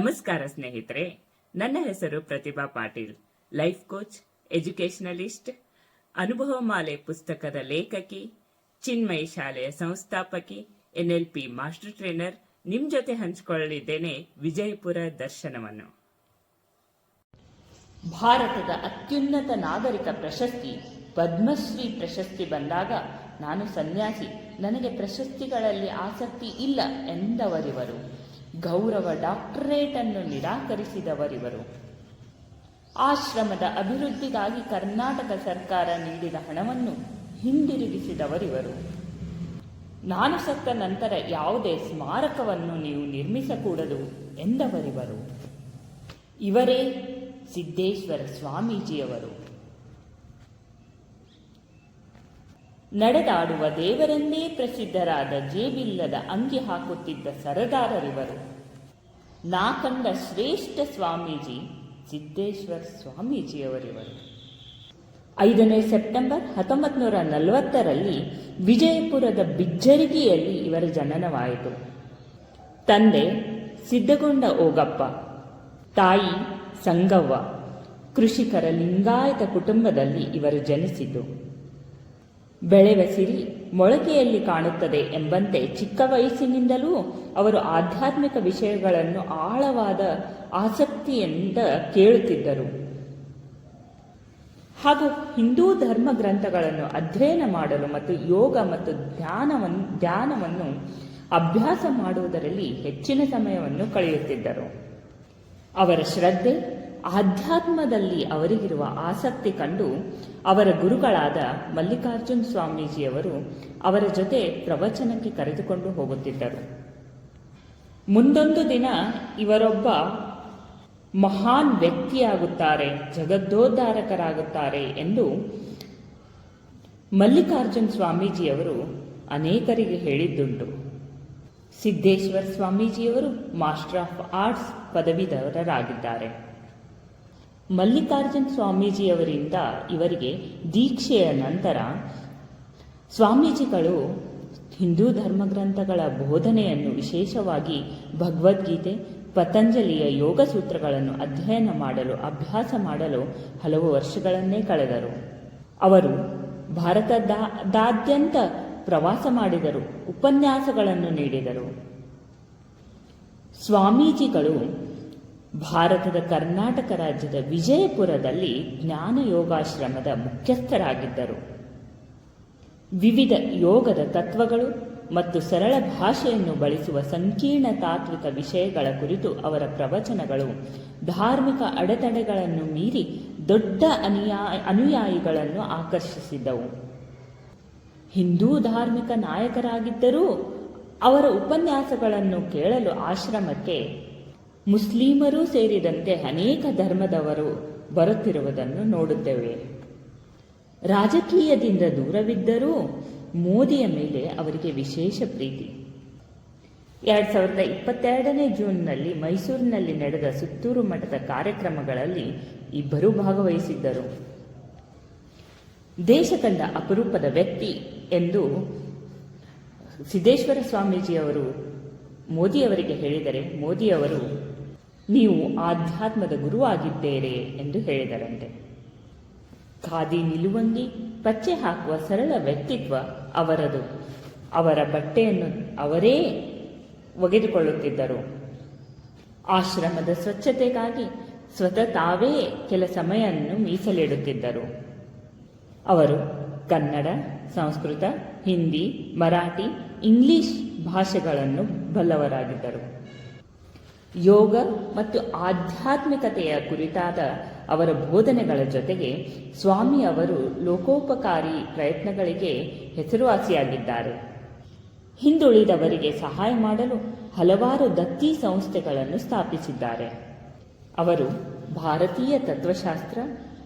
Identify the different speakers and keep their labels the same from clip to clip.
Speaker 1: ನಮಸ್ಕಾರ ಸ್ನೇಹಿತರೆ. ನನ್ನ ಹೆಸರು Pratibha Patil, life coach educationalist ಅನುಭವ ಮಾಲೆ ಪುಸ್ತಕದ ಲೇಖಕಿ, ಚಿನ್ಮಯಿ ಶಾಲೆಯ ಸಂಸ್ಥಾಪಕಿ, ಎನ್ಎಲ್ಪಿ ಮಾಸ್ಟರ್ ಟ್ರೈನರ್, ನಿಮ್ ಜೊತೆ ಹಂಚಿಕೊಳ್ಳಲಿದ್ದೇನೆ ವಿಜಯಪುರ ದರ್ಶನವನ್ನು.
Speaker 2: ಭಾರತದ ಅತ್ಯುನ್ನತ ನಾಗರಿಕ ಪ್ರಶಸ್ತಿ, ಪದ್ಮಶ್ರೀ ಪ್ರಶಸ್ತಿ ಬಂದಾಗ ನಾನು ಸನ್ಯಾಸಿ. ನನಗೆ ಪ್ರಶಸ್ತಿಗಳಲ್ಲಿ ಆಸಕ್ತಿ ಇಲ್ಲ ಎಂದವರಿವರು. ಗೌರವ ಡಾಕ್ಟರೇಟ್ ಅನ್ನು ನಿರಾಕರಿಸಿದವರಿವರು. ಆಶ್ರಮದ ಅಭಿವೃದ್ಧಿಗಾಗಿ ಕರ್ನಾಟಕ ಸರ್ಕಾರ ನೀಡಿದ ಹಣವನ್ನು ಹಿಂದಿರುಗಿಸಿದವರಿವರು. ನಾನು ಸತ್ತ ನಂತರ ಯಾವುದೇ ಸ್ಮಾರಕವನ್ನು ನೀವು ನಿರ್ಮಿಸಕೂಡದು ಎಂದವರಿವರು. ಇವರೇ ಸಿದ್ದೇಶ್ವರ ಸ್ವಾಮೀಜಿಯವರು. ನಡೆದಾಡುವ ದೇವರೆಂದೇ ಪ್ರಸಿದ್ಧರಾದ ಜೇಬಿಲ್ಲದ ಅಂಗಿ ಹಾಕುತ್ತಿದ್ದ ಸರದಾರರಿವರು. ನಾ ಕಂಡ ಶ್ರೇಷ್ಠ ಸ್ವಾಮೀಜಿ ಸಿದ್ದೇಶ್ವರ ಸ್ವಾಮೀಜಿಯವರಿವರು. ಐದನೇ ಸೆಪ್ಟೆಂಬರ್ ಹತ್ತೊಂಬತ್ತು ನೂರ ನಲವತ್ತರಲ್ಲಿ ವಿಜಯಪುರದ ಬಿಜ್ಜರಿಗಿಯಲ್ಲಿ ಇವರ ಜನನವಾಯಿತು. ತಂದೆ ಸಿದ್ಧಗೊಂಡ ಓಗಪ್ಪ, ತಾಯಿ ಸಂಗವ್ವ, ಕೃಷಿಕರ ಲಿಂಗಾಯತ ಕುಟುಂಬದಲ್ಲಿ ಇವರು ಜನಿಸಿತು ಬೆಳೆವ ಸಿರಿ ಮೊಳಕೆಯಲ್ಲಿ ಕಾಣುತ್ತದೆ ಎಂಬಂತೆ ಚಿಕ್ಕ ವಯಸ್ಸಿನಿಂದಲೂ ಅವರು ಆಧ್ಯಾತ್ಮಿಕ ವಿಷಯಗಳನ್ನು ಆಳವಾದ ಆಸಕ್ತಿಯಿಂದ ಕೇಳುತ್ತಿದ್ದರು. ಹಾಗೂ ಹಿಂದೂ ಧರ್ಮ ಗ್ರಂಥಗಳನ್ನು ಅಧ್ಯಯನ ಮಾಡಲು ಮತ್ತು ಯೋಗ ಮತ್ತು ಧ್ಯಾನವನ್ನು ಧ್ಯಾನವನ್ನು ಅಭ್ಯಾಸ ಮಾಡುವುದರಲ್ಲಿ ಹೆಚ್ಚಿನ ಸಮಯವನ್ನು ಕಳೆಯುತ್ತಿದ್ದರು. ಅವರ ಶ್ರದ್ಧೆ ಆಧ್ಯಾತ್ಮದಲ್ಲಿ ಅವರಿಗಿರುವ ಆಸಕ್ತಿ ಕಂಡು ಅವರ ಗುರುಗಳಾದ ಮಲ್ಲಿಕಾರ್ಜುನ್ ಸ್ವಾಮೀಜಿಯವರು ಅವರ ಜೊತೆ ಪ್ರವಚನಕ್ಕೆ ಕರೆದುಕೊಂಡು ಹೋಗುತ್ತಿದ್ದರು. ಮುಂದೊಂದು ದಿನ ಇವರೊಬ್ಬ ಮಹಾನ್ ವ್ಯಕ್ತಿಯಾಗುತ್ತಾರೆ ಜಗದ್ದೋದ್ಧಾರಕರಾಗುತ್ತಾರೆ ಎಂದು ಮಲ್ಲಿಕಾರ್ಜುನ್ ಸ್ವಾಮೀಜಿಯವರು ಅನೇಕರಿಗೆ ಹೇಳಿದ್ದುಂಟು. ಸಿದ್ದೇಶ್ವರ ಸ್ವಾಮೀಜಿಯವರು ಮಾಸ್ಟರ್ ಆಫ್ ಆರ್ಟ್ಸ್ ಪದವೀಧರರಾಗಿದ್ದಾರೆ. ಮಲ್ಲಿಕಾರ್ಜುನ್ ಸ್ವಾಮೀಜಿಯವರಿಂದ ಇವರಿಗೆ ದೀಕ್ಷೆಯ ನಂತರ ಸ್ವಾಮೀಜಿಗಳು ಹಿಂದೂ ಧರ್ಮಗ್ರಂಥಗಳ ಬೋಧನೆಯನ್ನು ವಿಶೇಷವಾಗಿ ಭಗವದ್ಗೀತೆ, ಪತಂಜಲಿಯ ಯೋಗ ಸೂತ್ರಗಳನ್ನು ಅಧ್ಯಯನ ಮಾಡಲು, ಅಭ್ಯಾಸ ಮಾಡಲು ಹಲವು ವರ್ಷಗಳನ್ನೇ ಕಳೆದರು. ಅವರು ಭಾರತದಾದ್ಯಂತ ಪ್ರವಾಸ ಮಾಡಿದರು, ಉಪನ್ಯಾಸಗಳನ್ನು ನೀಡಿದರು. ಸ್ವಾಮೀಜಿಗಳು ಭಾರತದ ಕರ್ನಾಟಕ ರಾಜ್ಯದ ವಿಜಯಪುರದಲ್ಲಿ ಜ್ಞಾನ ಯೋಗಾಶ್ರಮದ ಮುಖ್ಯಸ್ಥರಾಗಿದ್ದರು. ವಿವಿಧ ಯೋಗದ ತತ್ವಗಳು ಮತ್ತು ಸರಳ ಭಾಷೆಯನ್ನು ಬಳಸುವ ಸಂಕೀರ್ಣ ತಾತ್ವಿಕ ವಿಷಯಗಳ ಕುರಿತು ಅವರ ಪ್ರವಚನಗಳು ಧಾರ್ಮಿಕ ಅಡೆತಡೆಗಳನ್ನು ಮೀರಿ ದೊಡ್ಡ ಅನುಯಾ, ಅನುಯಾಯಿಗಳನ್ನು ಆಕರ್ಷಿಸಿದ್ದವು. ಹಿಂದೂ ಧಾರ್ಮಿಕ ನಾಯಕರಾಗಿದ್ದರೂ ಅವರ ಉಪನ್ಯಾಸಗಳನ್ನು ಕೇಳಲು ಆಶ್ರಮಕ್ಕೆ ಮುಸ್ಲಿಮರೂ ಸೇರಿದಂತೆ ಅನೇಕ ಧರ್ಮದವರು ಬರುತ್ತಿರುವುದನ್ನು ನೋಡುತ್ತೇವೆ. ರಾಜಕೀಯದಿಂದ ದೂರವಿದ್ದರೂ ಮೋದಿಯ ಮೇಲೆ ಅವರಿಗೆ ವಿಶೇಷ ಪ್ರೀತಿ. ಎರಡ್ ಸಾವಿರದ ಇಪ್ಪತ್ತೆರಡನೇ ಜೂನ್ನಲ್ಲಿ ಮೈಸೂರಿನಲ್ಲಿ ನಡೆದ ಸುತ್ತೂರು ಮಠದ ಕಾರ್ಯಕ್ರಮಗಳಲ್ಲಿ ಇಬ್ಬರೂ ಭಾಗವಹಿಸಿದ್ದರು. ದೇಶ ಕಂಡ ಅಪರೂಪದ ವ್ಯಕ್ತಿ ಎಂದು ಸಿದ್ದೇಶ್ವರ ಸ್ವಾಮೀಜಿಯವರು ಮೋದಿಯವರಿಗೆ ಹೇಳಿದರೆ ಮೋದಿಯವರು ನೀವು ಆಧ್ಯಾತ್ಮದ ಗುರುವಾಗಿದ್ದೀರಿ ಎಂದು ಹೇಳಿದರಂತೆ. ಖಾದಿ ನಿಲುವಂಗಿ, ಪಚ್ಚೆ ಹಾಕುವ ಸರಳ ವ್ಯಕ್ತಿತ್ವ ಅವರದು. ಅವರ ಬಟ್ಟೆಯನ್ನು ಅವರೇ ಒಗೆದುಕೊಳ್ಳುತ್ತಿದ್ದರು. ಆಶ್ರಮದ ಸ್ವಚ್ಛತೆಗಾಗಿ ಸ್ವತಃ ತಾವೇ ಕೆಲ ಸಮಯವನ್ನು ಮೀಸಲಿಡುತ್ತಿದ್ದರು. ಅವರು ಕನ್ನಡ, ಸಂಸ್ಕೃತ, ಹಿಂದಿ, ಮರಾಠಿ, ಇಂಗ್ಲಿಷ್ ಭಾಷೆಗಳನ್ನು ಬಲ್ಲವರಾಗಿದ್ದರು. ಯೋಗ ಮತ್ತು ಆಧ್ಯಾತ್ಮಿಕತೆಯ ಕುರಿತಾದ ಅವರ ಬೋಧನೆಗಳ ಜೊತೆಗೆ ಸ್ವಾಮಿ ಅವರು ಲೋಕೋಪಕಾರಿ ಪ್ರಯತ್ನಗಳಿಗೆ ಹೆಸರುವಾಸಿಯಾಗಿದ್ದಾರೆ. ಹಿಂದುಳಿದವರಿಗೆ ಸಹಾಯ ಮಾಡಲು ಹಲವಾರು ದತ್ತಿ ಸಂಸ್ಥೆಗಳನ್ನು ಸ್ಥಾಪಿಸಿದ್ದಾರೆ. ಅವರು ಭಾರತೀಯ ತತ್ವಶಾಸ್ತ್ರ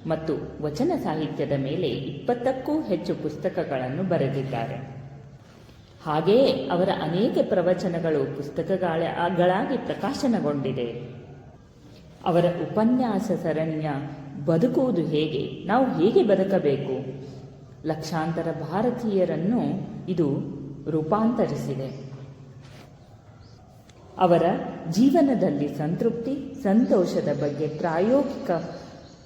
Speaker 2: ಮತ್ತು ವಚನ ಸಾಹಿತ್ಯದ ಮೇಲೆ ಇಪ್ಪತ್ತಕ್ಕೂ ಹೆಚ್ಚು ಪುಸ್ತಕಗಳನ್ನು ಬರೆದಿದ್ದಾರೆ. ಹಾಗೆಯೇ ಅವರ ಅನೇಕ ಪ್ರವಚನಗಳು ಪುಸ್ತಕಗಳಾಗಿ ಪ್ರಕಾಶನಗೊಂಡಿದೆ. ಅವರ ಉಪನ್ಯಾಸ ಸರಣಿಯ ಬದುಕುವುದು ಹೇಗೆ, ನಾವು ಹೇಗೆ ಬದುಕಬೇಕು? ಲಕ್ಷಾಂತರ ಭಾರತೀಯರನ್ನು ಇದು ರೂಪಾಂತರಿಸಿದೆ. ಅವರ ಜೀವನದಲ್ಲಿ ಸಂತೃಪ್ತಿ, ಸಂತೋಷದ ಬಗ್ಗೆ ಪ್ರಾಯೋಗಿಕ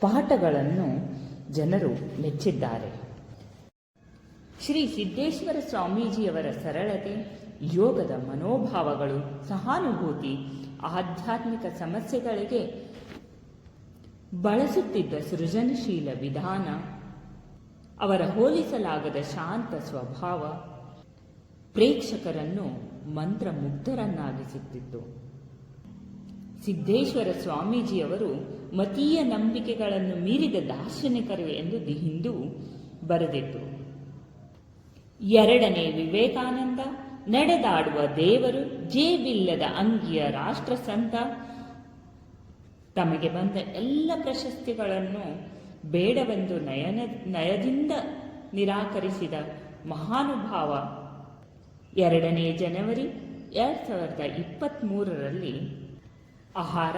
Speaker 2: ಪಾಠಗಳನ್ನು ಜನರು ಮೆಚ್ಚಿದ್ದಾರೆ. ಶ್ರೀ ಸಿದ್ದೇಶ್ವರ ಸ್ವಾಮೀಜಿಯವರ ಸರಳತೆ, ಯೋಗದ ಮನೋಭಾವಗಳು, ಸಹಾನುಭೂತಿ, ಆಧ್ಯಾತ್ಮಿಕ ಸಮಸ್ಯೆಗಳಿಗೆ ಬಳಸುತ್ತಿದ್ದ ಸೃಜನಶೀಲ ವಿಧಾನ, ಅವರ ಹೋಲಿಸಲಾಗದ ಶಾಂತ ಸ್ವಭಾವ ಪ್ರೇಕ್ಷಕರನ್ನು ಮಂತ್ರಮುಗ್ಧರನ್ನಾಗಿಸುತ್ತಿತ್ತು. ಸಿದ್ದೇಶ್ವರ ಸ್ವಾಮೀಜಿಯವರು ಮತೀಯ ನಂಬಿಕೆಗಳನ್ನು ಮೀರಿದ ದಾರ್ಶನಿಕರು ಎಂದು ದಿ ಹಿಂದೂ ಬರೆದಿತ್ತು. ಎರಡನೇ ವಿವೇಕಾನಂದ, ನಡೆದಾಡುವ ದೇವರು ಜೇಬಿಲ್ಲದ ಅಂಗಿಯ ರಾಷ್ಟ್ರಸಂತ. ತಮಗೆ ಬಂದ ಎಲ್ಲ ಪ್ರಶಸ್ತಿಗಳನ್ನು ಬೇಡವೆಂದು ನಯನ, ನಯದಿಂದ ನಿರಾಕರಿಸಿದ ಮಹಾನುಭಾವ. ಎರಡನೇ ಜನವರಿ ಎರಡು ಸಾವಿರದ ಇಪ್ಪತ್ತ್ಮೂರರಲ್ಲಿ ಆಹಾರ,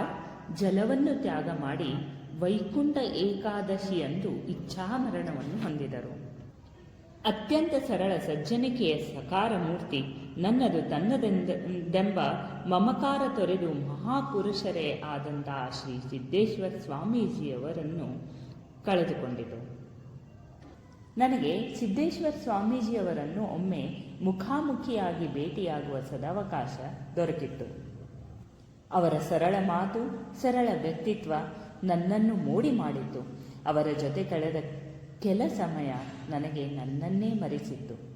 Speaker 2: ಜಲವನ್ನು ತ್ಯಾಗ ಮಾಡಿ ವೈಕುಂಠ ಏಕಾದಶಿಯಂದು ಇಚ್ಛಾಮರಣವನ್ನು ಹೊಂದಿದರು. ಅತ್ಯಂತ ಸರಳ ಸಜ್ಜನಿಕೆಯ ಸಕಾರ ಮೂರ್ತಿ ನನ್ನದು ತನ್ನದೆಂದೆಂಬ ಮಮಕಾರ ತೊರೆದು ಮಹಾಪುರುಷರೇ ಆದಂತಹ ಶ್ರೀ ಸಿದ್ದೇಶ್ವರ ಸ್ವಾಮೀಜಿಯವರನ್ನು ಕಳೆದುಕೊಂಡಿತು. ನನಗೆ ಸಿದ್ದೇಶ್ವರ ಸ್ವಾಮೀಜಿಯವರನ್ನು ಒಮ್ಮೆ ಮುಖಾಮುಖಿಯಾಗಿ ಭೇಟಿಯಾಗುವ ಸದಾವಕಾಶ ದೊರಕಿತ್ತು. ಅವರ ಸರಳ ಮಾತು, ಸರಳ ವ್ಯಕ್ತಿತ್ವ ನನ್ನನ್ನು ಮೋಡಿ ಮಾಡಿತ್ತು. ಅವರ ಜೊತೆ ಕಳೆದ ಕೆಲ ಸಮಯ ನನಗೆ ನನ್ನನ್ನೇ ಮರೆಸಿತ್ತು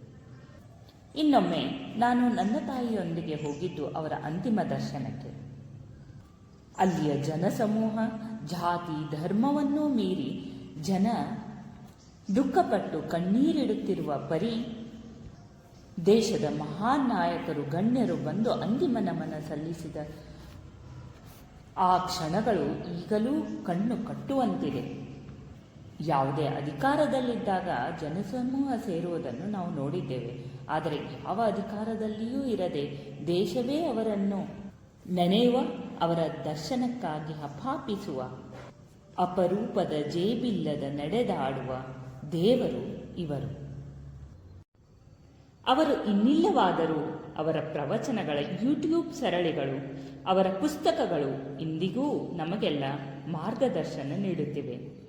Speaker 2: ಇನ್ನೊಮ್ಮೆ ನಾನು ನನ್ನ ತಾಯಿಯೊಂದಿಗೆ ಹೋಗಿದ್ದು ಅವರ ಅಂತಿಮ ದರ್ಶನಕ್ಕೆ. ಅಲ್ಲಿಯ ಜನಸಮೂಹ, ಜಾತಿ, ಧರ್ಮವನ್ನೂ ಮೀರಿ ಜನ ದುಃಖಪಟ್ಟು ಕಣ್ಣೀರಿಡುತ್ತಿರುವ ಪರಿ ದೇಶದ ಮಹಾನ್ ನಾಯಕರು, ಗಣ್ಯರು ಬಂದು ಅಂತಿಮ ನಮನ ಸಲ್ಲಿಸಿದ ಆ ಕ್ಷಣಗಳು ಈಗಲೂ ಕಣ್ಣು ಕಟ್ಟುವಂತಿದೆ. ಯಾವುದೇ ಅಧಿಕಾರದಲ್ಲಿದ್ದಾಗ ಜನಸಮೂಹ ಸೇರುವುದನ್ನು ನಾವು ನೋಡಿದ್ದೇವೆ. ಆದರೆ ಯಾವ ಅಧಿಕಾರದಲ್ಲಿಯೂ ಇರದೆ ದೇಶವೇ ಅವರನ್ನು ನೆನೆಯುವ, ಅವರ ದರ್ಶನಕ್ಕಾಗಿ ಹಪಾಪಿಸುವ ಅಪರೂಪದ ಜೇಬಿಲ್ಲದ ನಡೆದಾಡುವ ದೇವರು ಇವರು. ಅವರು ಇನ್ನಿಲ್ಲವಾದರೂ ಅವರ ಪ್ರವಚನಗಳ ಯೂಟ್ಯೂಬ್ ಸರಳಿಗಳು, ಅವರ ಪುಸ್ತಕಗಳು ಇಂದಿಗೂ ನಮಗೆಲ್ಲ ಮಾರ್ಗದರ್ಶನ ನೀಡುತ್ತಿವೆ.